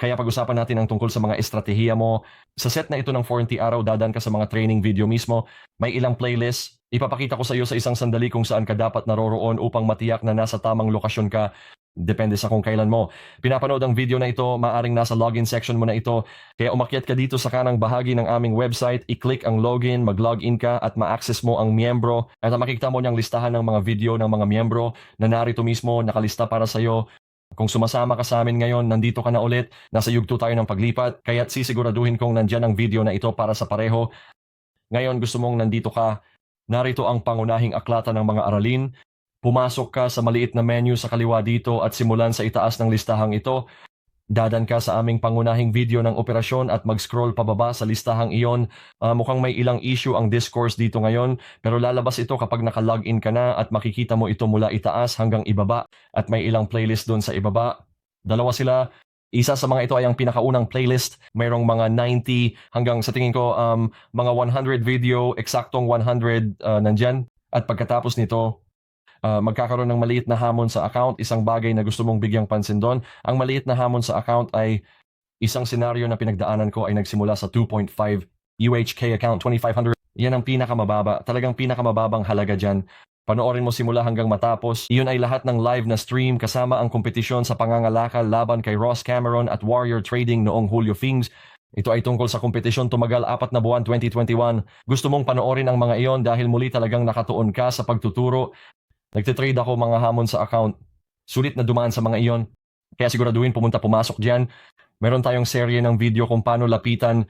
Kaya pag-usapan natin ang tungkol sa mga estratehiya mo. Sa set na ito ng 40 araw, dadan ka sa mga training video mismo. May ilang playlist. Ipapakita ko sa iyo sa isang sandali kung saan ka dapat naroroon upang matiyak na nasa tamang lokasyon ka. Depende sa kung kailan mo. Pinapanood ang video na ito, maaring nasa login section mo na ito. Kaya umakyat ka dito sa kanang bahagi ng aming website, i-click ang login, mag-login ka at ma-access mo ang miyembro. At makikita mo niyang listahan ng mga video ng mga miyembro na narito mismo, nakalista para sa iyo. Kung sumasama ka sa amin ngayon, nandito ka na ulit, nasa yugto tayo ng paglipat, kaya't sisiguraduhin kong nandyan ang video na ito para sa pareho. Ngayon gusto mong nandito ka, narito ang pangunahing aklatan ng mga aralin, pumasok ka sa maliit na menu sa kaliwa dito at simulan sa itaas ng listahang ito, dadan ka sa aming pangunahing video ng operasyon at mag-scroll pababa sa listahang iyon. Ah, mukhang may ilang issue ang discourse dito ngayon, pero lalabas ito kapag naka-login ka na at makikita mo ito mula itaas hanggang ibaba at may ilang playlist doon sa ibaba. Dalawa sila. Isa sa mga ito ay ang pinakaunang playlist. Mayroong mga 90 hanggang sa tingin ko um, mga 100 video, eksaktong 100 uh, nandyan. At pagkatapos nito, uh, magkakaroon ng maliit na hamon sa account, isang bagay na gusto mong bigyang pansin doon. Ang maliit na hamon sa account ay isang senaryo na pinagdaanan ko ay nagsimula sa 2.5 UHK account 2500. Yan ang pinakamababa, talagang pinakamababang halaga dyan. Panoorin mo simula hanggang matapos. Iyon ay lahat ng live na stream kasama ang kompetisyon sa pangangalakal laban kay Ross Cameron at Warrior Trading noong Julio Fings. Ito ay tungkol sa kompetisyon tumagal apat na buwan 2021. Gusto mong panoorin ang mga iyon dahil muli talagang nakatuon ka sa pagtuturo Nagtitrade ako mga hamon sa account. Sulit na dumaan sa mga iyon. Kaya siguraduhin pumunta pumasok dyan. Meron tayong serye ng video kung paano lapitan